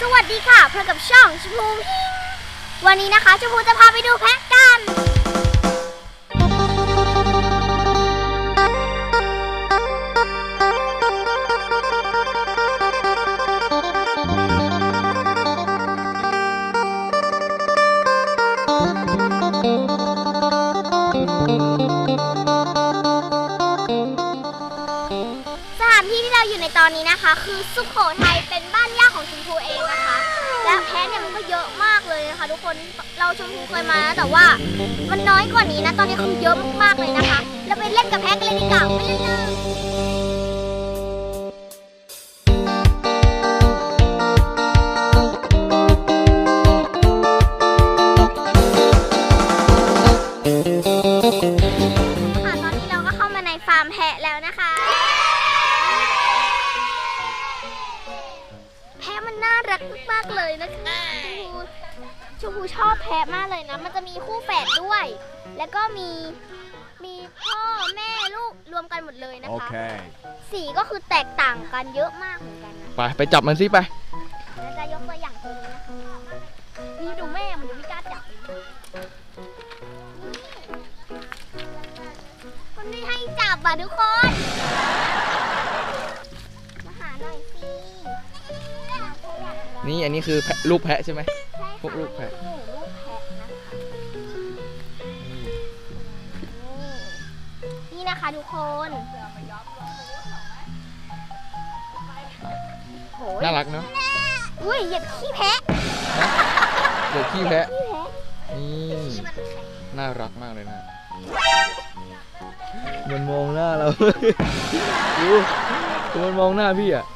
สวัสดีค่ะพบกับช่องชมพูพิงวันนี้นะคะชมพูจะพาไปดูแพะกัน ในตอนนี้นะคะ คือสุโขทัยเป็นบ้านย่าของชมพูเองนะคะ และแพ้เนี่ยมันก็เยอะมากเลยนะคะ ทุกคนเราชมพูเคยมาแล้วแต่ว่ามันน้อยกว่านี้นะ ตอนนี้คือเยอะมากๆเลยนะคะ เราไปเล่นกับแพ้กันเลยดีกว่าไปเล่นเลยากๆเลยนะคะชมพูชมพูชอบแพะมากเลยนะ มันจะมีคู่แฝดด้วย แล้วก็มีมีพ่อแม่ลูกรวมกันหมดเลยนะคะ Okay. สีก็คือแตกต่างกันเยอะมากเหมือนกันนะไปไปจับมันสิไป แล้วจะยกตัวอย่างตัวนี้นะคะนี่ดูแม่มันดูไม่กล้าจับเลยมันไม่ให้จับอะทุกคน นี่อันนี้คือแพะลูกแพะใช่ไหม ใช่ค่ะพวกลูกแพะมันคือลูกแพะนะคะนี่นะคะทุกคนโหยน่ารักเนาะอุ้ยเหยียบขี้แพะเด็กขี้แพะ ขี้แพะนี่ขี้มันแข็งน่ารักมากเลยนะ มันมองหน้าเรา ดูดูมันมองหน้าพี่อะนี่นะฮะแผ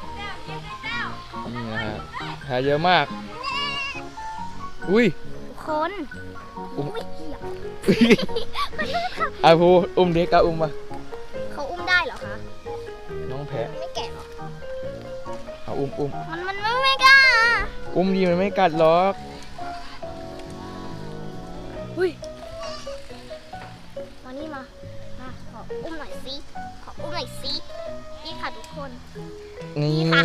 ลเยอะมาก อุ้ยทุกคนอุ้มอุ้ยเหยียบไอาพูอุ้มเด็กอะอุ้มมาเขาอุ้มได้เหรอคะน้องแพะไม่แก่หรอเอาอุ้มอุ้มมันมันไม่ไม่กล้าอุ้มดีมันไม่กัดหรอกอุ้ยมานี่มามาขออุ้มหน่อยสิขออุ้มหน่อยสินี่ค่ะทุกคนนี่ค่ะ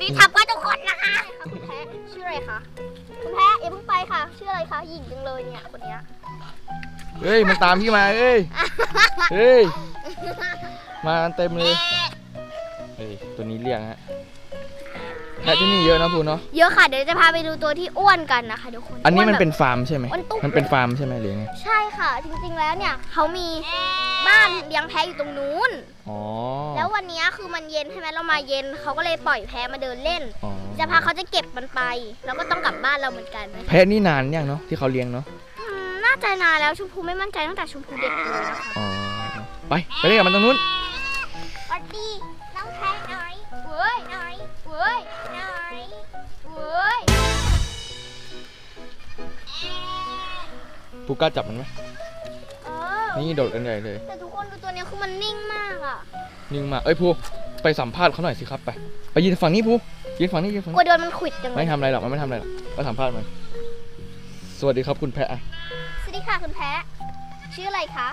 นี่ทับว่าทุก ออะไรคะคุณแพ้อย่าเพิ่งไปค่ะ ชื่ออะไรคะหญิงจังเลยเนี่ยคนเนี้ยเฮ้ยมันตามพี่มาเอ้ยเฮ้ยมาเต็มเลยเฮ้ยตัวนี้เลี้ยงฮะ แพะที่นี่เยอะนะพูเนาะ เยอะค่ะ เดี๋ยวจะพาไปดูตัวที่อ้วนกันนะคะทุกคนอันนี้มันแบบเป็นฟาร์มใช่ไหมมันตุ๊กมันเป็นฟาร์มใช่ไหมหรือไง ใช่ค่ะ จริงๆแล้วเนี่ยเขามีบ้านเลี้ยงแพะอยู่ตรงนู้น อ๋อ แล้ววันเนี้ยคือมันเย็นใช่ไหมเรามาเย็นเขาก็เลยปล่อยแพะมาเดินเล่นอ๋อจะพาเขาจะเก็บมันไป แล้วก็ต้องกลับบ้านเราเหมือนกัน แพะนี่นานยังเนาะที่เขาเลี้ยงเนาะอืมน่าจะนานแล้วชมพูไม่มั่นใจตั้งแต่ชมพูเด็กเลยนะคะ อ๋อ ไปไปเล่นกับมันตรงนู้นสวัสดี ปูกล้าจับมันไหมเออนี่โดดกันใหญ่เลย แต่ทุกคนดูตัวเนี้ยคือมันนิ่งมากอะนิ่งมากเอ้ยพูไปสัมภาษณ์เขาหน่อยสิครับไปไปยืนฝั่งนี้พูยืนฝั่งนี้ยืนฝั่งกลัวนี้โดนมันขวิดจังเลไม่ยทำอะไรหรอกมันไม่ทำอะไรหรอกก็สัมภาษณ์มัน สวัสดีครับคุณแพะอะสวัสดีค่ะคุณแพะชื่ออะไรคะ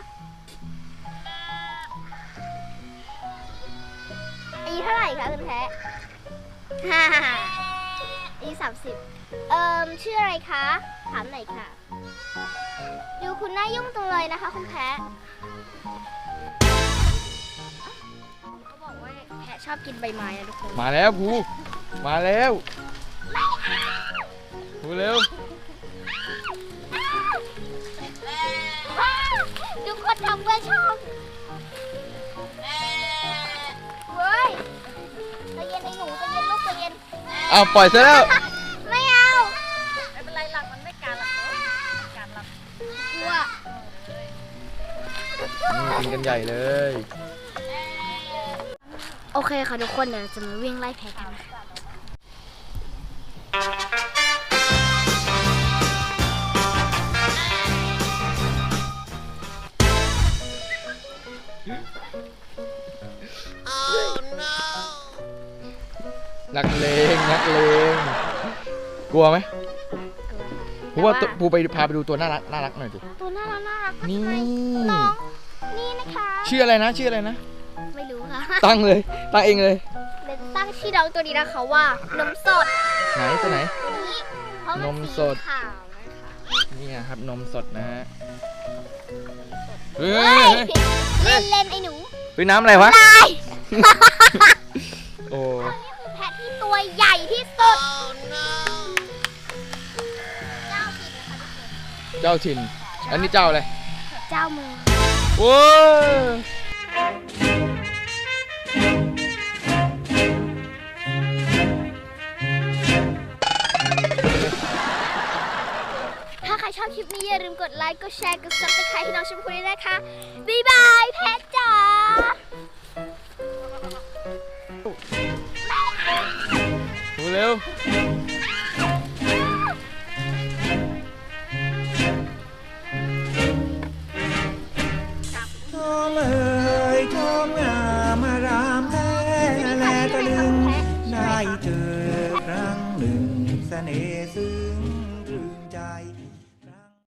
อายุเท่าไหร่คะคุณแพะ ฮ่าอายุสามสิบ เอ่อชื่ออะไรคะ ถามหน่อยค่ะ ดูคุณน่ายุ่งจังเลยนะคะ คุณแพะเขาบอกว่าแพะชอบกินใบไม้นะทุกคน มาแล้วพูมาแล้วพูเร็ว ทุกคนทำเพื่อชอบเว้ยใจเย็นไอ้หนูใจเย็นลูกใจเย็นเอาปล่อยซะแล้ว นี่กินกันใหญ่เลย โอเคค่ะทุกคนเดี๋ยวเราจะมาวิ่งไล่แพ้กันนะคะนักเลงนักเลงกลัวไหม พูว่าตัวพูไปพาไปดูตัวน่ารักน่ารักหน่อยดิ ตัวน่ารักน่ารักมากนี่เลยน้องนี่นะคะชื่ออะไรนะ ชื่ออะไรนะ ไม่รู้ค่ะตั้งเลย ตั้งเองเลย เดี๋ยวจะตั้งชื่อน้องตัวนี้นะคะว่านมสดไหนตัวไหน ตัวะมันมสีสด ขาวนะคะนี่ครับนมสดนะฮะเฮ้เฮ้ยยเล่นเล่นไอ้หนูเฮ้ยน้ำอะไรวะ ตาย โอ้ นี่คือแพะที่ตัวใหญ่ที่สุด เจ้าผิดนะคะทุกคนเจ้าถิ่น อันนี้เจ้าอะไร เจ้าเมืองโอ้ยถ้าใครชอบคลิปนี้อย่าลืมกดไลค์ กดแชร์ กด subscribe ให้น้องชมพูด้วยนะคะ บ๊ายบาย แพะ มเอ่ยชมงามารามแท้แลตะลึงได้เจอครั้งหนึ่งเสน่ห์ซึ้ง